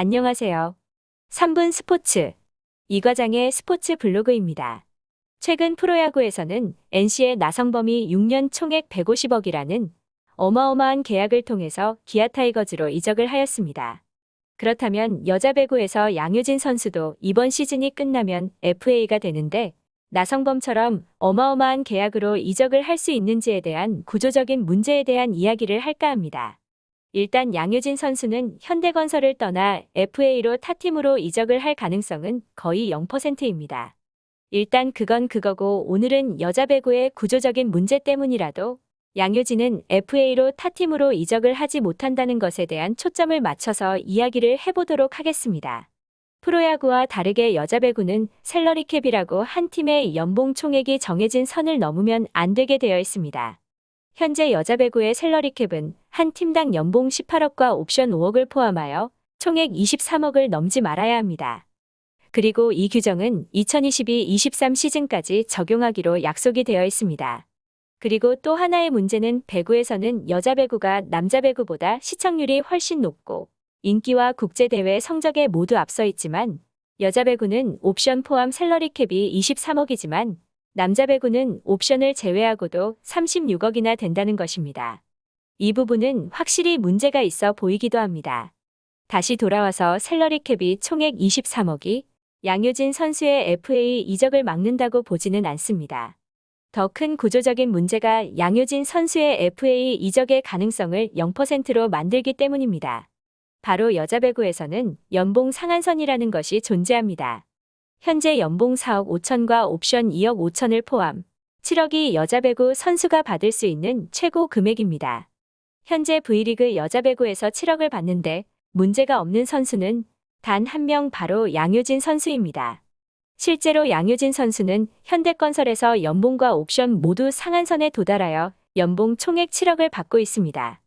안녕하세요. 3분 스포츠. 이 과장의 스포츠 블로그입니다. 최근 프로야구에서는 NC의 나성범이 6년 총액 150억이라는 어마어마한 계약을 통해서 기아 타이거즈로 이적을 하였습니다. 그렇다면 여자 배구에서 양효진 선수도 이번 시즌이 끝나면 FA가 되는데 나성범처럼 어마어마한 계약으로 이적을 할 수 있는지에 대한 구조적인 문제에 대한 이야기를 할까 합니다. 일단 양효진 선수는 현대건설을 떠나 FA로 타팀으로 이적을 할 가능성은 거의 0%입니다. 일단 그건 그거고 오늘은 여자 배구의 구조적인 문제 때문이라도 양효진은 FA로 타팀으로 이적을 하지 못한다는 것에 대한 초점을 맞춰서 이야기를 해보도록 하겠습니다. 프로야구와 다르게 여자 배구는 셀러리 캡이라고 한 팀의 연봉 총액이 정해진 선을 넘으면 안 되게 되어 있습니다. 현재 여자 배구의 셀러리 캡은 한 팀당 연봉 18억과 옵션 5억을 포함하여 총액 23억을 넘지 말아야 합니다. 그리고 이 규정은 2022-23 시즌까지 적용하기로 약속이 되어 있습니다. 그리고 또 하나의 문제는 배구에서는 여자 배구가 남자 배구보다 시청률이 훨씬 높고 인기와 국제대회 성적에 모두 앞서 있지만 여자 배구는 옵션 포함 셀러리 캡이 23억이지만 남자 배구는 옵션을 제외하고도 36억이나 된다는 것입니다. 이 부분은 확실히 문제가 있어 보이기도 합니다. 다시 돌아와서 셀러리 캡이 총액 23억이 양효진 선수의 FA 이적을 막는다고 보지는 않습니다. 더 큰 구조적인 문제가 양효진 선수의 FA 이적의 가능성을 0%로 만들기 때문입니다. 바로 여자 배구에서는 연봉 상한선이라는 것이 존재합니다. 현재 연봉 4억 5천과 옵션 2억 5천을 포함 7억이 여자 배구 선수가 받을 수 있는 최고 금액입니다. 현재 V리그 여자 배구에서 7억을 받는데 문제가 없는 선수는 단 한 명 바로 양효진 선수입니다. 실제로 양효진 선수는 현대건설에서 연봉과 옵션 모두 상한선에 도달하여 연봉 총액 7억을 받고 있습니다.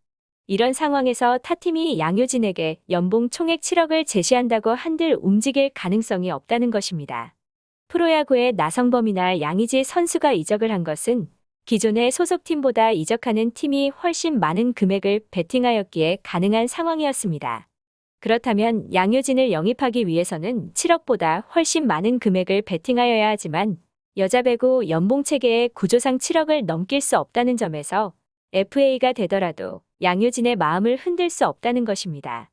이런 상황에서 타팀이 양효진에게 연봉 총액 7억을 제시한다고 한들 움직일 가능성이 없다는 것입니다. 프로야구의 나성범이나 양의지 선수가 이적을 한 것은 기존의 소속팀보다 이적하는 팀이 훨씬 많은 금액을 베팅하였기에 가능한 상황이었습니다. 그렇다면 양효진을 영입하기 위해서는 7억보다 훨씬 많은 금액을 베팅하여야 하지만 여자 배구 연봉 체계의 구조상 7억을 넘길 수 없다는 점에서 FA가 되더라도 양효진의 마음을 흔들 수 없다는 것입니다.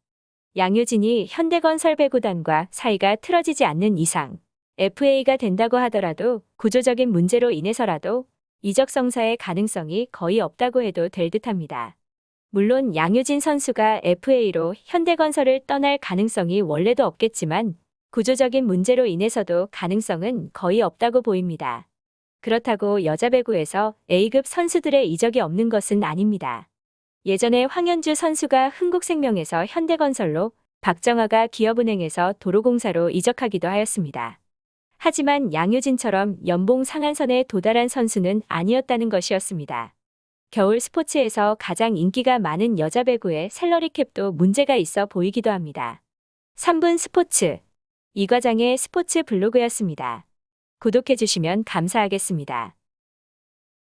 양효진이 현대건설 배구단과 사이가 틀어지지 않는 이상 FA가 된다고 하더라도 구조적인 문제로 인해서라도 이적 성사의 가능성이 거의 없다고 해도 될 듯합니다. 물론 양효진 선수가 FA로 현대건설을 떠날 가능성이 원래도 없겠지만 구조적인 문제로 인해서도 가능성은 거의 없다고 보입니다. 그렇다고 여자 배구에서 A급 선수들의 이적이 없는 것은 아닙니다. 예전에 황현주 선수가 흥국생명에서 현대건설로 박정아가 기업은행에서 도로공사로 이적하기도 하였습니다. 하지만 양효진처럼 연봉 상한선에 도달한 선수는 아니었다는 것이었습니다. 겨울 스포츠에서 가장 인기가 많은 여자 배구의 셀러리 캡도 문제가 있어 보이기도 합니다. 3분 스포츠 이 과장의 스포츠 블로그였습니다. 구독해주시면 감사하겠습니다.